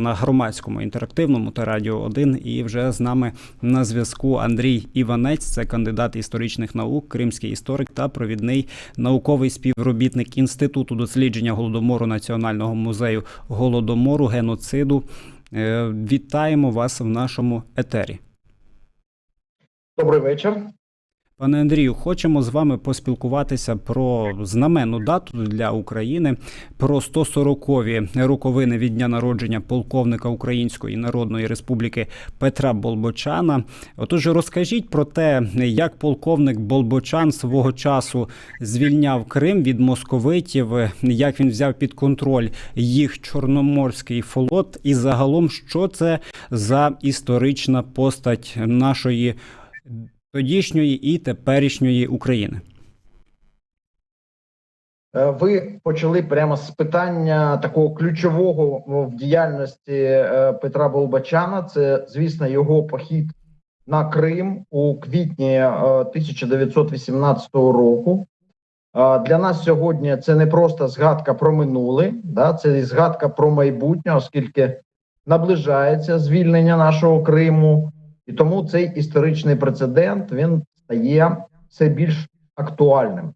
На громадському інтерактивному та радіо 1. І вже з нами на зв'язку Андрій Іванець, це кандидат історичних наук, кримський історик та провідний науковий співробітник інституту дослідження голодомору Національного музею голодомору геноциду. Е, Вітаємо вас в нашому етері. Добрий вечір. Пане Андрію, хочемо з вами поспілкуватися про знаменну дату для України, про 140-ві роковини від дня народження полковника Української Народної Республіки Петра Болбочана. Отож, розкажіть про те, як полковник Болбочан свого часу звільняв Крим від московитів, як він взяв під контроль їх Чорноморський флот, і загалом, що це за історична постать нашої тодішньої і теперішньої України. Е, Ви почали прямо з питання такого ключового в діяльності е, Петра Болбачана. Це, звісно, його похід на Крим у квітні е, 1918 року. Е, Для нас сьогодні це не просто згадка про минуле, да, це і згадка про майбутнє, оскільки наближається звільнення нашого Криму, і тому цей історичний прецедент він стає все більш актуальним.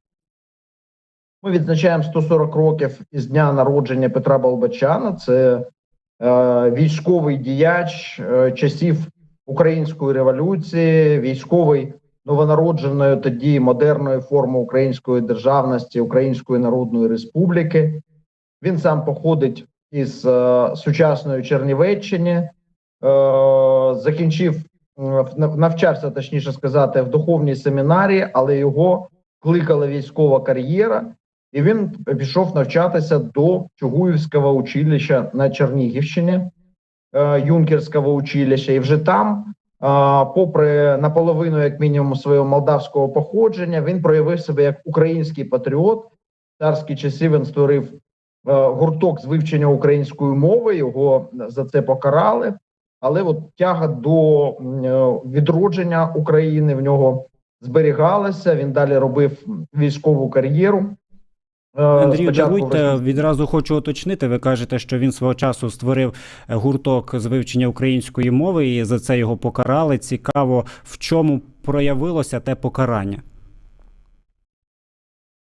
Ми відзначаємо 140 років із дня народження Петра Болбачана. Це е, військовий діяч е, часів української революції, військовий новонародженої тоді модерної форми української державності, Української Народної Республіки. Він сам походить із е, сучасної Чернівеччини, е, закінчив навчався, точніше сказати, в духовній семінарії, але його кликала військова кар'єра, і він пішов навчатися до Чугуївського училища на Чернігівщині, е, юнкерського училища, і вже там, попри наполовину, як мінімум, свого молдавського походження, він проявив себе як український патріот. В царські часи він створив е, гурток з вивчення української мови. Його за це покарали. Але от тяга до е, відродження України в нього зберігалася. Він далі робив військову кар'єру. Е, Андрію, даруйте, відразу хочу уточнити. Ви кажете, що він свого часу створив е, гурток з вивчення української мови, і за це його покарали. Цікаво, в чому проявилося те покарання.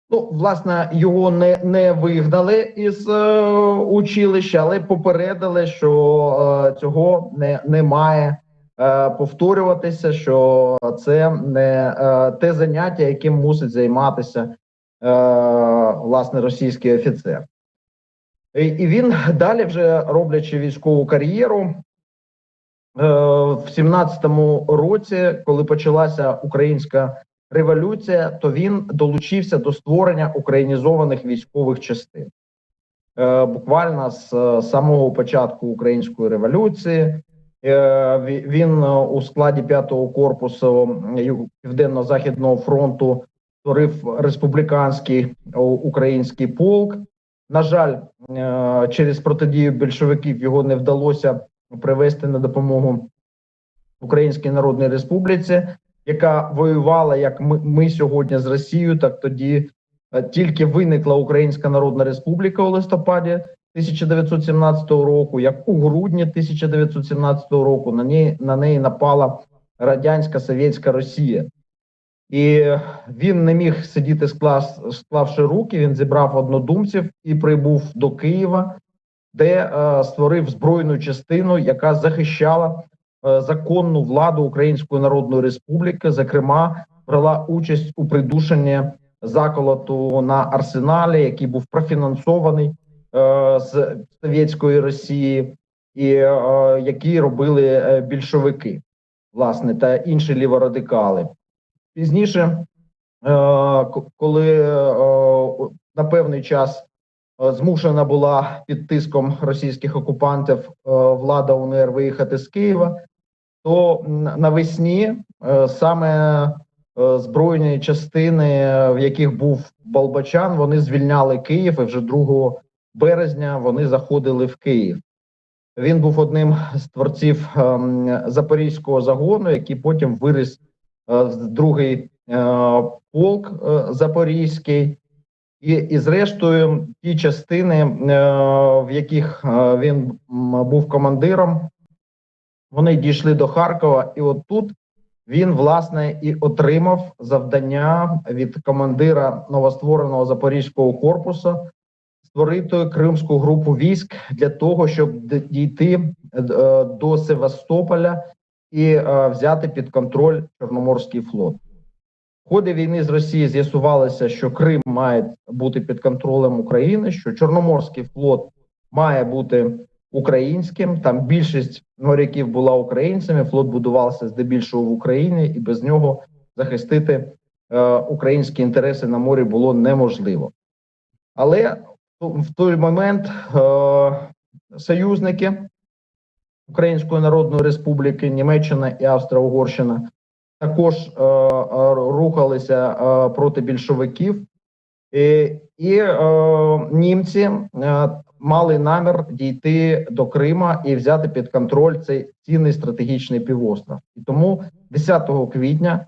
Ну, власне, його не, не вигнали із е, училища, але попередили, що е, цього не, не має е, повторюватися, що це не е, те заняття, яким мусить займатися е, власне російський офіцер. І, і він далі, вже роблячи військову кар'єру, е, в 17-му році, коли почалася українська революція, то він долучився до створення українізованих військових частин. Е, буквально з е, самого початку української революції е, він у складі 5-го корпусу Південно-Західного фронту створив республіканський український полк. На жаль, через протидію більшовиків його не вдалося привести на допомогу Українській Народній Республіці яка воювала як ми, ми сьогодні з Росією, так тоді е, тільки виникла Українська Народна Республіка у листопаді 1917 року, як у грудні 1917 року на неї на неї напала радянська совєтська Росія. І він не міг сидіти склав, склавши руки. Він зібрав однодумців і прибув до Києва, де е, створив збройну частину, яка захищала законну владу Української Народної Республіки, зокрема, брала участь у придушенні заколоту на арсеналі, який був профінансований е, з совєтської Росії, і е, які робили е, більшовики, власне, та інші ліворадикали. Пізніше, е, коли е, на певний час е, змушена була під тиском російських окупантів е, влада УНР виїхати з Києва, то навесні е, саме е, збройні частини, е, в яких був Болбачан, вони звільняли Київ, і вже 2 березня вони заходили в Київ. Він був одним з творців ем, запорізького загону, який потім виріс другий полк запорізький. І, і зрештою, ті частини, в яких він був командиром, вони дійшли до Харкова, і от тут він власне і отримав завдання від командира новоствореного запорізького корпусу створити кримську групу військ для того, щоб дійти е, до Севастополя і е, взяти під контроль Чорноморський флот. В ході війни з Росією з'ясувалося, що Крим має бути під контролем України, що Чорноморський флот має бути українським. Там більшість моряків була українцями. Флот будувався здебільшого в Україні, і без нього захистити е, українські інтереси на морі було неможливо. Але в той момент е, союзники Української Народної Республіки, Німеччина і Австро-Угорщина також е, е, рухалися е, проти більшовиків, і, і е, німці е, мали намір дійти до Крима і взяти під контроль цей цінний стратегічний півостров. І тому 10 квітня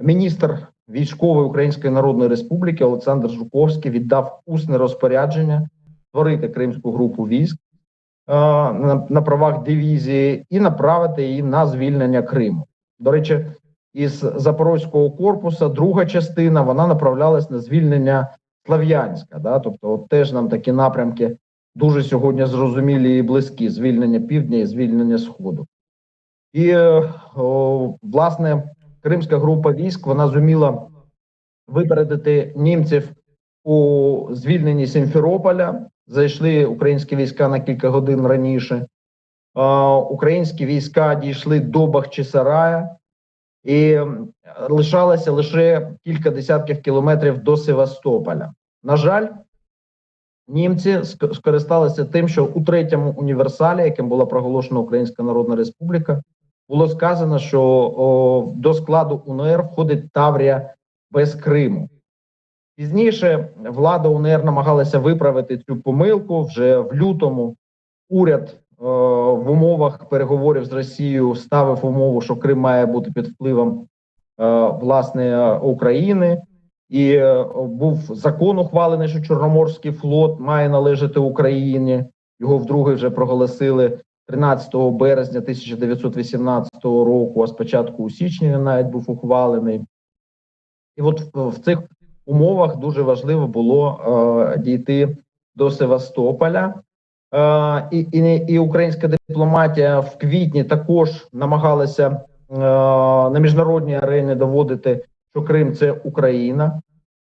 міністр військової Української Народної Республіки Олександр Жуковський віддав усне розпорядження створити Кримську групу військ е, на, на правах дивізії і направити її на звільнення Криму. До речі, із Запорозького корпусу друга частина вона направлялась на звільнення Слав'янська. Да? Тобто, от теж нам такі напрямки дуже сьогодні зрозумілі і близькі: звільнення півдня і звільнення сходу. І е, о, власне Кримська група військ вона зуміла випередити німців у звільненні Сімферополя. Зайшли українські війська на кілька годин раніше. Українські війська дійшли до Бахчисарая і лишалося лише кілька десятків кілометрів до Севастополя. На жаль, німці скористалися тим, що у третьому універсалі, яким була проголошена Українська Народна Республіка, було сказано, що о, до складу УНР входить Таврія без Криму. Пізніше влада УНР намагалася виправити цю помилку вже в лютому. Уряд е, в умовах переговорів з Росією ставив умову, що Крим має бути під впливом е, власне е, України, і е, був закон ухвалений, що Чорноморський флот має належати Україні. Його вдруге вже проголосили 13 березня 1918 року. А спочатку у січні він навіть був ухвалений. І от в, цих умовах дуже важливо було е, дійти до Севастополя. Е, і, і, і українська дипломатія в квітні також намагалася е, на міжнародній арені доводити, що Крим це Україна.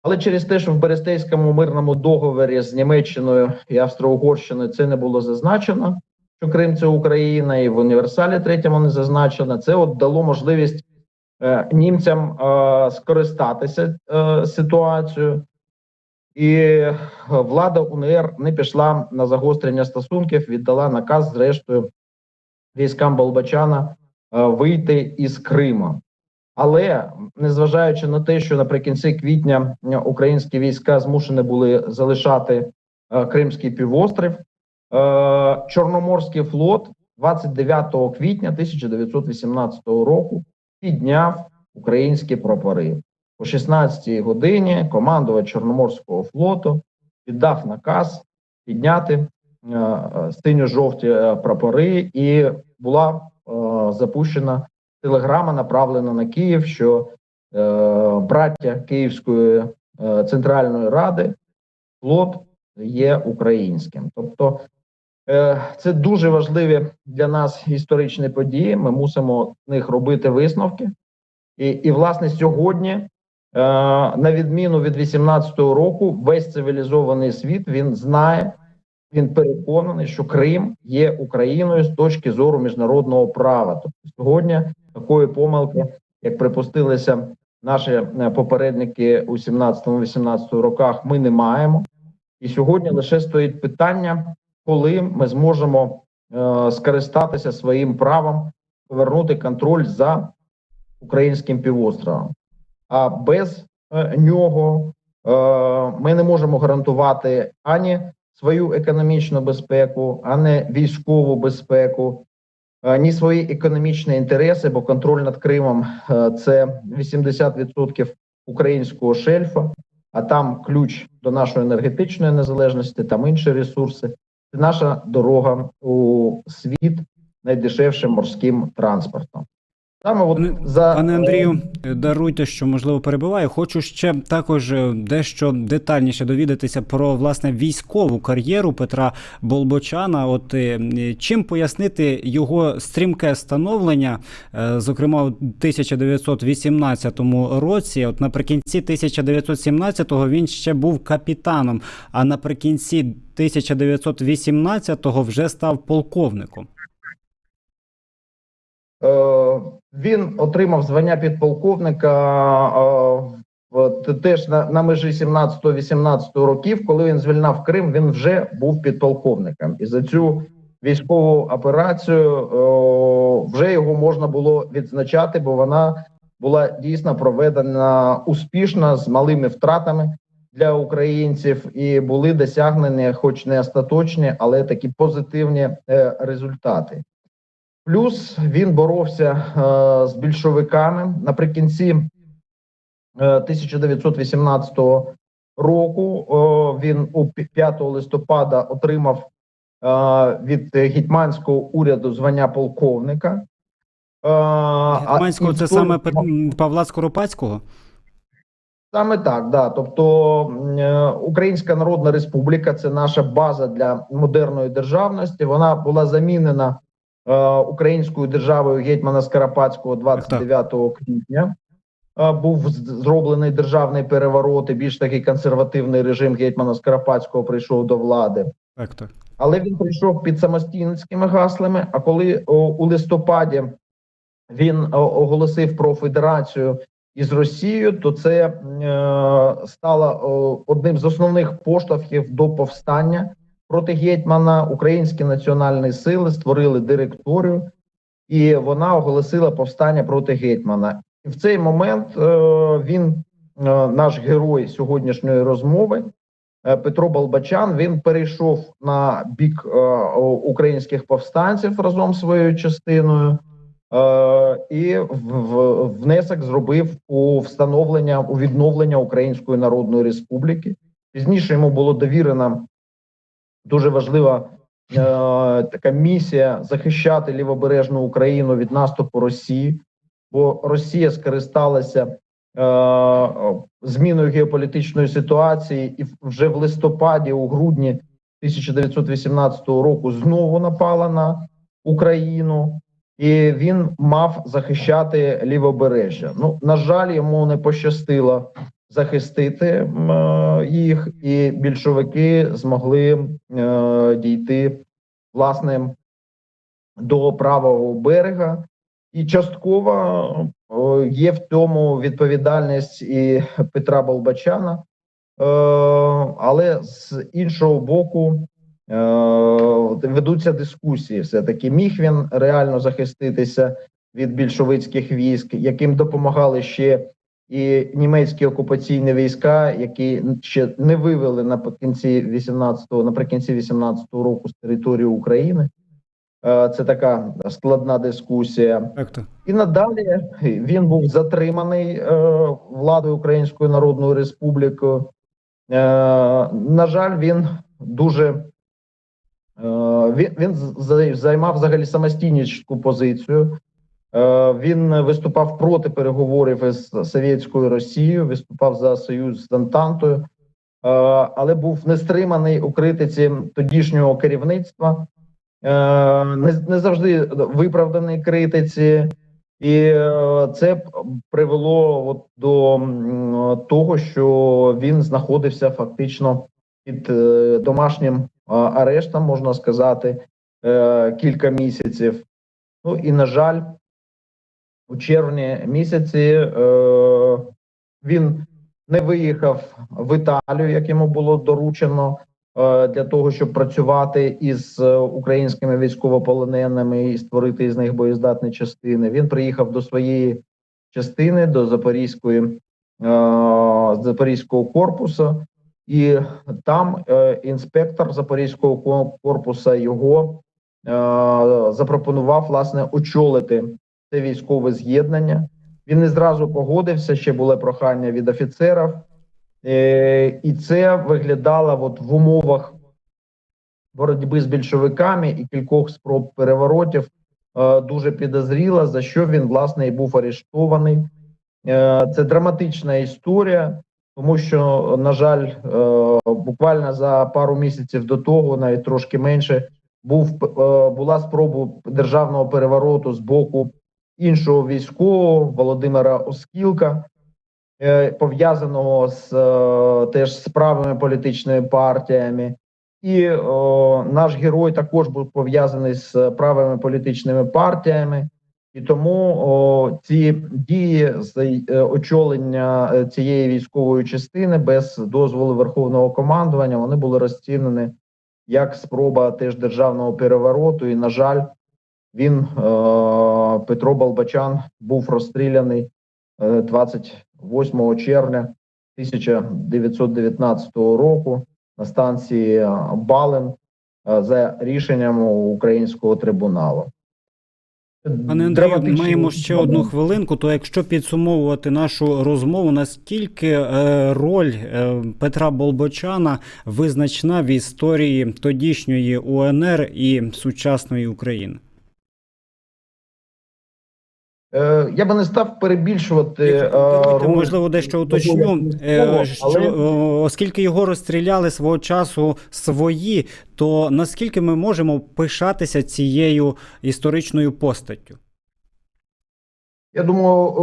Але через те, що в Берестейському мирному договорі з Німеччиною і Австро-Угорщиною це не було зазначено, що Крим це Україна, і в універсалі третьому не зазначено. Це от дало можливість е, німцям е, скористатися е, ситуацією. І влада УНР не пішла на загострення стосунків, віддала наказ, зрештою, військам Болбачана е, вийти із Крима. Але незважаючи на те, що наприкінці квітня українські війська змушені були залишати е, Кримський півострів, е, Чорноморський флот 29 квітня 1918 року підняв українські прапори. О 16-й годині командувач Чорноморського флоту віддав наказ підняти е, синьо-жовті прапори, і була запущена телеграма, направлена на Київ, що е, браття Київської е, центральної ради флот є українським. Тобто е, це дуже важливі для нас історичні події. Ми мусимо з них робити висновки. І, і власне, сьогодні, е, на відміну від 18-го року, весь цивілізований світ він знає, він переконаний, що Крим є Україною з точки зору міжнародного права. Тобто сьогодні такої помилки, як припустилися наші е, попередники у 17-18 роках, ми не маємо. І сьогодні лише стоїть питання, коли ми зможемо е, скористатися своїм правом повернути контроль за українським півостровом. А без е, нього е, ми не можемо гарантувати ані свою економічну безпеку, ані військову безпеку, ні свої економічні інтереси, бо контроль над Кримом е, це 80% українського шельфа. а там ключ до нашої енергетичної незалежності, там інші ресурси. Це наша дорога у світ найдешевшим морським транспортом. Саме от за Пане Андрію, даруйте, що можливо перебиваю. Хочу ще також е, дещо детальніше довідатися про власне військову кар'єру Петра Болбочана. От е, чим пояснити його стрімке становлення, е, зокрема у 1918 році. От наприкінці 1917-го він ще був капітаном, а наприкінці 1918-го вже став полковником. Е, він отримав звання підполковника е, теж на, на межі 17-18 років. Коли він звільняв Крим, він вже був підполковником. І за цю військову операцію е, вже його можна було відзначати, бо вона була дійсно проведена успішно з малими втратами для українців, і були досягнені, хоч не остаточні, але такі позитивні результати. Плюс він боровся е, з більшовиками наприкінці е, 1918 року. О, він у 5 листопада отримав е, від гетьманського уряду звання полковника. Е, а- Гетьманського і це в саме Павла Скоропадського? Саме так, да. Тобто е, Українська Народна Республіка це наша база для модерної державності. Вона була замінена е, українською державою гетьмана Скарапатського 29 квітня. Е, був зроблений державний переворот і більш такий консервативний режим гетьмана Скарапатського прийшов до влади. Так, так. Але він прийшов під самостійницькими гаслами. А коли о, у листопаді він о, оголосив про федерацію із Росією, то це е, стало о, одним з основних поштовхів до повстання проти гетьмана. Українські національні сили створили директорію, і вона оголосила повстання проти гетьмана. І в цей момент е, він, е, наш герой сьогоднішньої розмови, е, Петро Балбачан, він перейшов на бік українських повстанців разом з своєю частиною. І внесок зробив у встановлення у відновлення Української Народної Республіки. Пізніше йому було довірена дуже важлива е, така місія захищати лівобережну Україну від наступу Росії, бо Росія скористалася е, зміною геополітичної ситуації, і вже в листопаді, у грудні 1918 року знову напала на Україну. І він мав захищати лівобережжя. Ну на жаль, йому не пощастило захистити е, їх, і більшовики змогли е, дійти власне до правого берега. І частково е, є в цьому відповідальність і Петра Болбачана, але з іншого боку, ведуться дискусії. Все таки міг він реально захиститися від більшовицьких військ, яким допомагали ще і німецькі окупаційні війська, які ще не вивели наприкінці 18-го, наприкінці 18-го року з території України. Е, Це така складна дискусія. І надалі він був затриманий е, владою Української Народної Республіки. Е, на жаль, він дуже він, він займав взагалі самостійницьку позицію. Е, він виступав проти переговорів із Совєтською Росією, виступав за союз з Антантою, е, але був не стриманий у критиці тодішнього керівництва е, не, завжди виправданий критиці, і це привело от до того, що він знаходився фактично під домашнім арештом, можна сказати, кілька місяців. Ну і на жаль, у червні місяці е, він не виїхав в Італію, як йому було доручено е, для того, щоб працювати із е, українськими військовополоненими і створити із них боєздатні частини. Він приїхав до своєї частини до Запорізької Запорізького корпусу, і там інспектор Запорізького ко- корпуса його запропонував власне очолити це військове з'єднання. Він не зразу погодився. Ще було прохання від офіцерів Е, і це виглядало от в умовах боротьби з більшовиками і кількох спроб переворотів е, дуже підозріло, за що він власне і був арештований. Е, Це драматична історія, тому що, на жаль, буквально за пару місяців до того, навіть трошки менше, був була спроба державного перевороту з боку іншого військового Володимира Оскілка, е, пов'язаного з е, теж з правими політичними партіями. І о, наш герой також був пов'язаний з правими політичними партіями, і тому о, ці дії з е, очолення е, цієї військової частини без дозволу верховного командування вони були розцінені як спроба теж державного перевороту. І, на жаль, він е, Петро Балбачан був розстріляний е, 28 червня 1919 року на станції е, Балин е, за рішенням українського трибуналу. Пане Андрію, маємо ще одну хвилинку. То якщо підсумовувати нашу розмову, наскільки е, роль е, Петра Болбочана визначна в історії тодішньої УНР і сучасної України? Е, Я би не став перебільшувати. е, можливо, дещо уточню, е, що оскільки його розстріляли свого часу свої, то наскільки ми можемо пишатися цією історичною постаттю? Я думаю,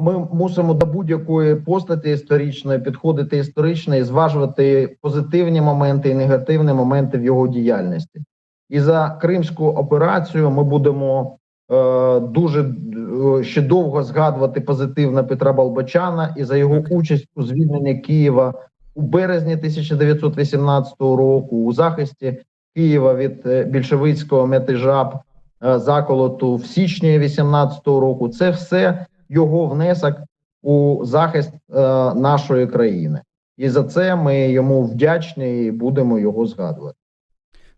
ми мусимо до будь-якої постаті історичної підходити історично і зважувати позитивні моменти і негативні моменти в його діяльності. І за кримську операцію ми будемо дуже е, ще довго згадувати позитивно Петра Балбачана і за його участь у звільненні Києва у березні 1918 року у захисті Києва від е, більшовицького метежа е, заколоту в січні 18-го року. Це все його внесок у захист е, нашої країни, і за це ми йому вдячні і будемо його згадувати.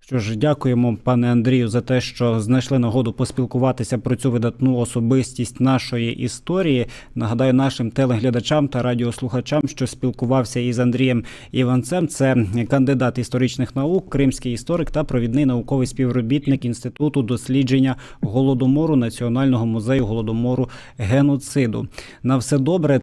Що ж, дякуємо, пане Андрію, за те, що знайшли нагоду поспілкуватися про цю видатну особистість нашої історії. Нагадаю нашим телеглядачам та радіослухачам, що спілкувався із Андрієм Іванцем. Це кандидат історичних наук, кримський історик та провідний науковий співробітник інституту дослідження голодомору Національного музею голодомору геноциду. На все добре.